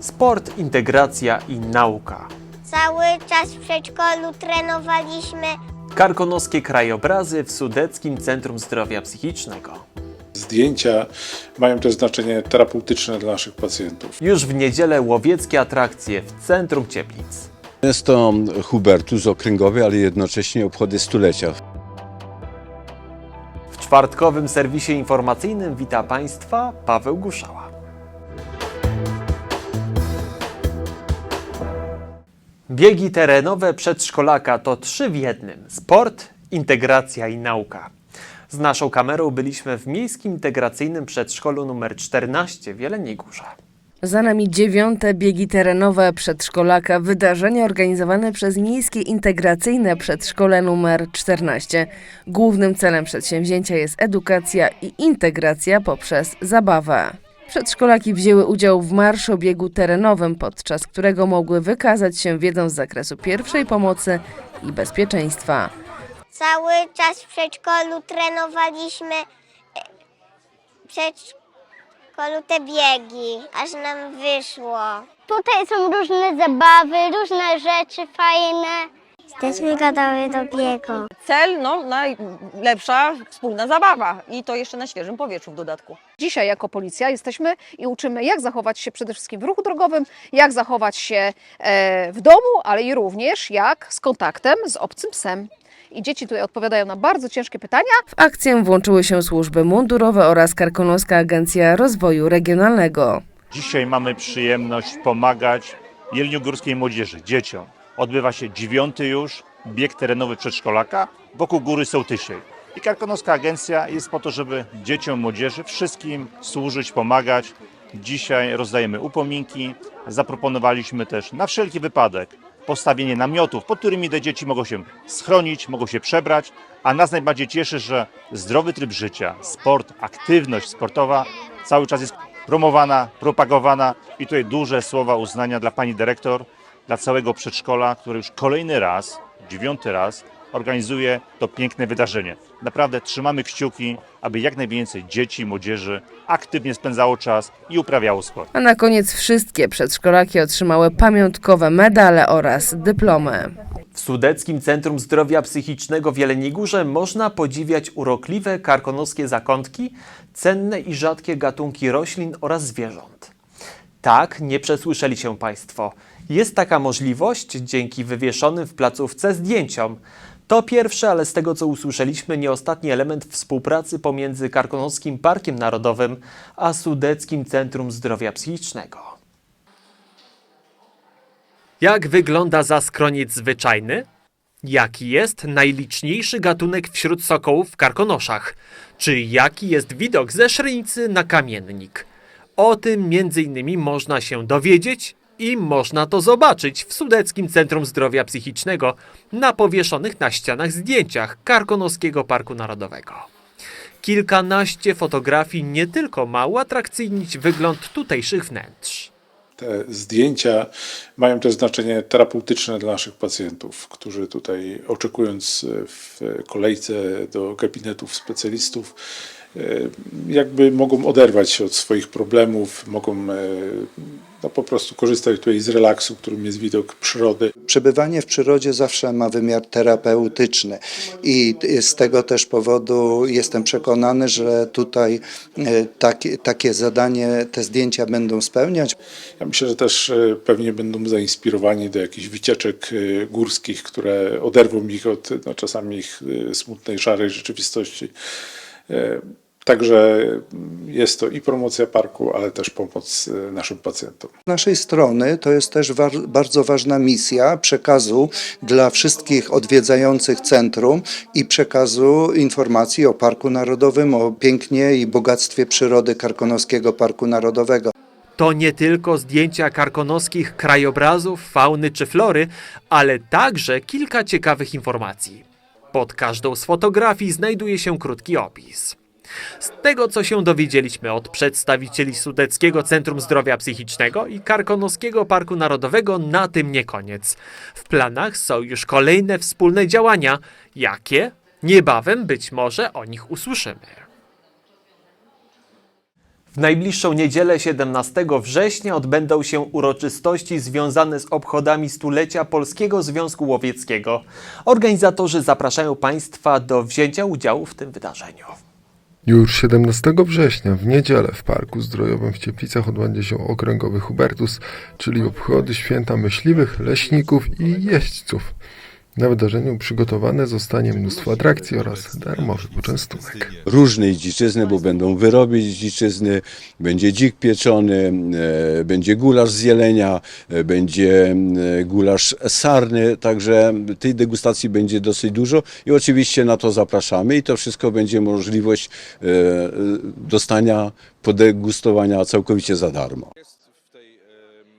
Sport, integracja i nauka. Cały czas w przedszkolu trenowaliśmy. Karkonoskie krajobrazy w Sudeckim Centrum Zdrowia Psychicznego. Zdjęcia mają też znaczenie terapeutyczne dla naszych pacjentów. Już w niedzielę łowieckie atrakcje w centrum Cieplic. Jest to Hubertus okręgowy, ale jednocześnie obchody stulecia. Czwartkowym serwisie informacyjnym wita Państwa Paweł Guszała. Biegi terenowe przedszkolaka to trzy w jednym: sport, integracja i nauka. Z naszą kamerą byliśmy w Miejskim Integracyjnym Przedszkolu nr 14 w Jeleniej Górze. Za nami dziewiąte biegi terenowe przedszkolaka, wydarzenie organizowane przez Miejskie Integracyjne Przedszkole nr 14. Głównym celem przedsięwzięcia jest edukacja i integracja poprzez zabawę. Przedszkolaki wzięły udział w marszobiegu terenowym, podczas którego mogły wykazać się wiedzą z zakresu pierwszej pomocy i bezpieczeństwa. Cały czas w przedszkolu trenowaliśmy. e, przedszkolu te biegi, aż nam wyszło. Tutaj są różne zabawy, różne rzeczy fajne. Jesteśmy gotowi do biegu. Cel, no najlepsza wspólna zabawa i to jeszcze na świeżym powietrzu w dodatku. Dzisiaj jako policja jesteśmy i uczymy, jak zachować się przede wszystkim w ruchu drogowym, jak zachować się e, w domu, ale i również jak z kontaktem z obcym psem. I dzieci tutaj odpowiadają na bardzo ciężkie pytania. W akcję włączyły się służby mundurowe oraz Karkonoska Agencja Rozwoju Regionalnego. Dzisiaj mamy przyjemność pomagać jeleniogórskiej młodzieży, dzieciom. Odbywa się dziewiąty już bieg terenowy przedszkolaka wokół Góry Sołtysiej. I Karkonoska Agencja jest po to, żeby dzieciom, młodzieży, wszystkim służyć, pomagać. Dzisiaj rozdajemy upominki. Zaproponowaliśmy też na wszelki wypadek postawienie namiotów, pod którymi te dzieci mogą się schronić, mogą się przebrać, a nas najbardziej cieszy, że zdrowy tryb życia, sport, aktywność sportowa cały czas jest promowana, propagowana i tutaj duże słowa uznania dla pani dyrektor, dla całego przedszkola, które już kolejny raz, dziewiąty raz organizuje to piękne wydarzenie. Naprawdę trzymamy kciuki, aby jak najwięcej dzieci, młodzieży aktywnie spędzało czas i uprawiało sport. A na koniec wszystkie przedszkolaki otrzymały pamiątkowe medale oraz dyplomy. W Sudeckim Centrum Zdrowia Psychicznego w Jeleniej Górze można podziwiać urokliwe karkonoskie zakątki, cenne i rzadkie gatunki roślin oraz zwierząt. Tak, nie przesłyszeli się Państwo. Jest taka możliwość dzięki wywieszonym w placówce zdjęciom. To pierwszy, ale z tego co usłyszeliśmy, nie ostatni element współpracy pomiędzy Karkonoskim Parkiem Narodowym a Sudeckim Centrum Zdrowia Psychicznego. Jak wygląda zaskroniec zwyczajny? Jaki jest najliczniejszy gatunek wśród sokołów w karkonoszach? Czy jaki jest widok ze Szrynicy na Kamiennik? O tym m.in. można się dowiedzieć i można to zobaczyć w Sudeckim Centrum Zdrowia Psychicznego na powieszonych na ścianach zdjęciach Karkonoskiego Parku Narodowego. Kilkanaście fotografii nie tylko ma uatrakcyjnić wygląd tutejszych wnętrz. Te zdjęcia mają też znaczenie terapeutyczne dla naszych pacjentów, którzy tutaj oczekując w kolejce do gabinetów specjalistów, jakby mogą oderwać się od swoich problemów, mogą e, no, po prostu korzystać tutaj z relaksu, którym jest widok przyrody. Przebywanie w przyrodzie zawsze ma wymiar terapeutyczny i z tego też powodu jestem przekonany, że tutaj e, takie, takie zadanie te zdjęcia będą spełniać. Ja myślę, że też e, pewnie będą zainspirowani do jakichś wycieczek e, górskich, które oderwą ich od no, czasami ich e, smutnej, szarej rzeczywistości. Także jest to i promocja parku, ale też pomoc e, naszym pacjentom. Z naszej strony to jest też bardzo ważna misja przekazu dla wszystkich odwiedzających centrum i przekazu informacji o Parku Narodowym, o pięknie i bogactwie przyrody Karkonoskiego Parku Narodowego. To nie tylko zdjęcia karkonoskich krajobrazów, fauny czy flory, ale także kilka ciekawych informacji. Pod każdą z fotografii znajduje się krótki opis. Z tego, co się dowiedzieliśmy od przedstawicieli Sudeckiego Centrum Zdrowia Psychicznego i Karkonoskiego Parku Narodowego, na tym nie koniec. W planach są już kolejne wspólne działania. Jakie? Niebawem być może o nich usłyszymy. W najbliższą niedzielę 17 września odbędą się uroczystości związane z obchodami stulecia Polskiego Związku Łowieckiego. Organizatorzy zapraszają Państwa do wzięcia udziału w tym wydarzeniu. Już 17 września w niedzielę w Parku Zdrojowym w Cieplicach odbędzie się okręgowy Hubertus, czyli obchody święta myśliwych, leśników i jeźdźców. Na wydarzeniu przygotowane zostanie mnóstwo atrakcji oraz darmowy poczęstunek. Różnej dziczyzny, bo będą wyroby z dziczyzny, będzie dzik pieczony, e, będzie gulasz z jelenia, e, będzie e, gulasz sarny, także tej degustacji będzie dosyć dużo i oczywiście na to zapraszamy i to wszystko będzie możliwość e, e, dostania, podegustowania całkowicie za darmo.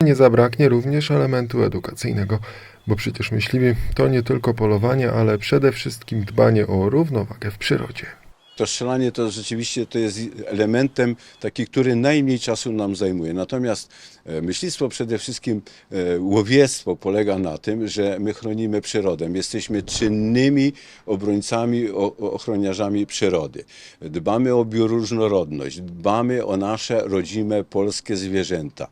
Nie zabraknie również elementu edukacyjnego, bo przecież myśliwi to nie tylko polowanie, ale przede wszystkim dbanie o równowagę w przyrodzie. To strzelanie to rzeczywiście to jest elementem taki, który najmniej czasu nam zajmuje. Natomiast e, myślistwo przede wszystkim, e, łowiectwo polega na tym, że my chronimy przyrodę. Jesteśmy czynnymi obrońcami, ochroniarzami przyrody. Dbamy o bioróżnorodność, dbamy o nasze rodzime polskie zwierzęta.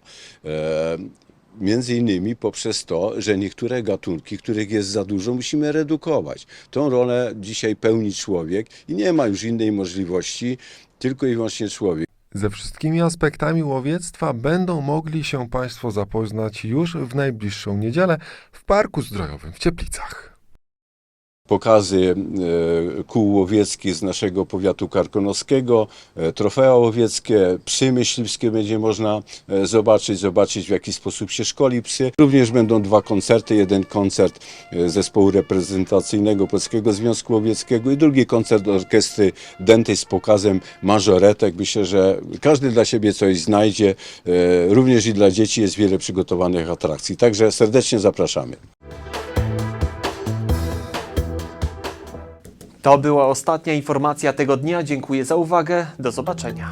Między innymi poprzez to, że niektóre gatunki, których jest za dużo, musimy redukować. Tą rolę dzisiaj pełni człowiek i nie ma już innej możliwości, tylko i wyłącznie człowiek. Ze wszystkimi aspektami łowiectwa będą mogli się Państwo zapoznać już w najbliższą niedzielę w Parku Zdrojowym w Cieplicach. Pokazy e, kół łowieckich z naszego powiatu karkonoskiego, e, trofea łowieckie, psy myśliwskie będzie można e, zobaczyć, zobaczyć w jaki sposób się szkoli psy. Również będą dwa koncerty, jeden koncert zespołu reprezentacyjnego Polskiego Związku Łowieckiego i drugi koncert orkiestry Dentej z pokazem mażoretek. Myślę, że każdy dla siebie coś znajdzie. Również i dla dzieci jest wiele przygotowanych atrakcji. Także serdecznie zapraszamy. To była ostatnia informacja tego dnia. Dziękuję za uwagę. Do zobaczenia.